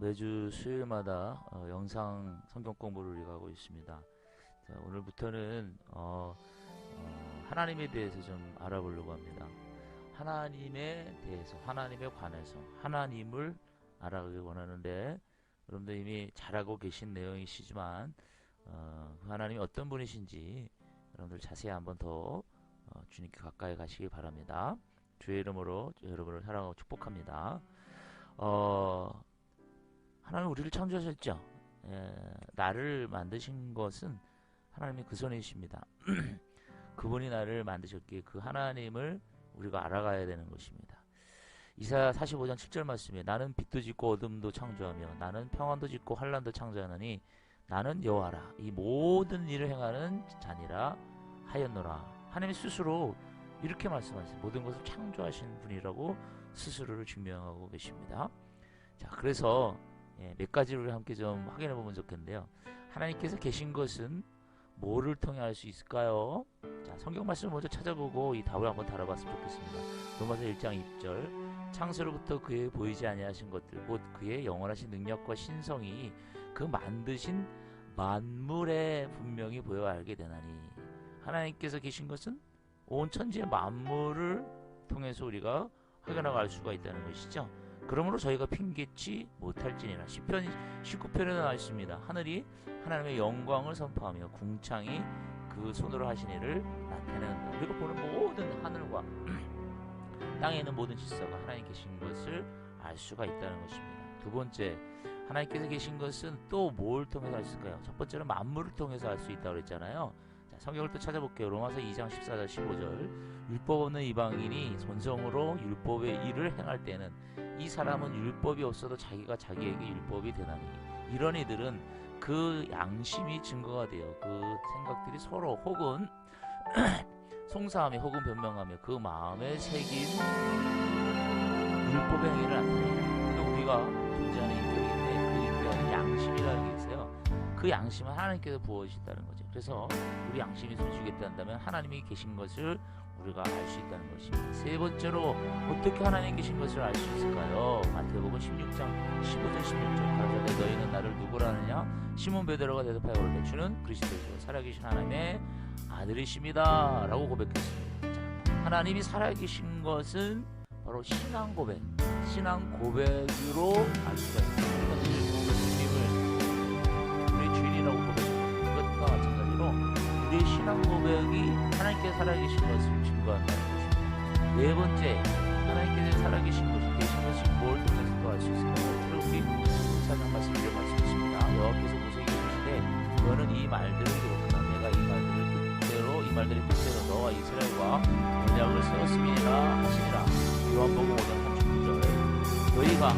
매주 수요일마다 어, 영상 성경 공부를 하고 있습니다. 자, 오늘부터는 어, 어, 하나님에 대해서 좀 알아보려고 합니다. 하나님에 대해서, 하나님에 관해서, 하나님을 알아가길 원하는데, 여러분들 이미 잘 알고 계신 내용이시지만, 어, 그 하나님이 어떤 분이신지 여러분들 자세히 한번 더 어, 주님께 가까이 가시길 바랍니다. 주의 이름으로 여러분을 사랑하고 축복합니다. 어, 하나님 우리를 창조하셨죠. 예, 나를 만드신 것은 하나님이 그 손이십니다. 그분이 나를 만드셨기에 그 하나님을 우리가 알아가야 되는 것입니다. 이사야 45장 7절 말씀에 나는 빛도 짓고 어둠도 창조하며 나는 평안도 짓고 환란도 창조하느니 나는 여호와라 이 모든 일을 행하는 자니라 하였노라 하나님 스스로 이렇게 말씀하세요 모든 것을 창조하신 분이라고 스스로를 증명하고 계십니다 자 그래서 예, 몇 가지를 함께 좀 확인해 보면 좋겠는데요 하나님께서 계신 것은 뭐를 통해 알 수 있을까요? 자 성경 말씀을 먼저 찾아보고 이 답을 한번 다뤄봤으면 좋겠습니다 로마서 1장 2절 창세로부터 그의 보이지 아니하신 것들 곧 그의 영원하신 능력과 신성이 그 만드신 만물에 분명히 보여 알게 되나니 하나님께서 계신 것은 온 천지의 만물을 통해서 우리가 확인하고 알 수가 있다는 것이죠. 그러므로 저희가 핑계치 못할지니라. 시편 19편에도 나와 있습니다. 하늘이 하나님의 영광을 선포하며 궁창이 그 손으로 하신 일을 나타내는다. 우리가 보는 모든 하늘과 땅에 있는 모든 질서가 하나님 계신 것을 알 수가 있다는 것입니다. 두 번째, 하나님께서 계신 것은 또 뭘 통해서 알 수 있을까요? 첫 번째는 만물을 통해서 알 수 있다고 그랬잖아요. 자, 성경을 또 찾아볼게요. 로마서 2장 14절 15절. 율법 없는 이방인이 본성으로 율법의 일을 행할 때는 이 사람은 율법이 없어도 자기가 자기에게 율법이 되나니 이런 이들은 그 양심이 증거가 돼요. 그 생각들이 서로 혹은 송사하며 혹은 변명하며 그 마음에 새긴 율법의 행위를 나타내요. 또 우리가 존재하는 인격이 있는데 그 인격은 양심이라는. 그 양심은 하나님께서 부어주셨다는 거죠. 그래서 우리 양심이 숨쉬겠다 한다면 하나님이 계신 것을 우리가 알 수 있다는 것입니다. 세 번째로 어떻게 하나님 계신 것을 알 수 있을까요? 마태복음 16장 15절 16절 가라사대 너희는 나를 누구라 하느냐 시몬 베드로가 대답하여 오르되 주는 그리스도시요 살아계신 하나님의 아들이십니다 라고 고백했습니다. 자, 하나님이 살아계신 것은 바로 신앙 고백, 신앙 고백으로 알 수가 있습니다. 주인이라고 고백하는 것과 마찬가지로 우리의 신앙 고백이 하나님께 살아계신 것을 증거한다는 것입니다. 네 번째, 하나님께서 살아계신 것이 계신 것이 뭘 통해서 또알수 있을까요? 출애굽기 4장 말씀 이런 말씀이십니다. 여호와께서 모세에게 이르시되 너는 이 말들을 기록하라 내가 이 말들을 뜻대로 이 말들의 뜻대로 너와 이스라엘과 언약을 세웠음이니라 하시니라 요한복음 5장 39절 너희가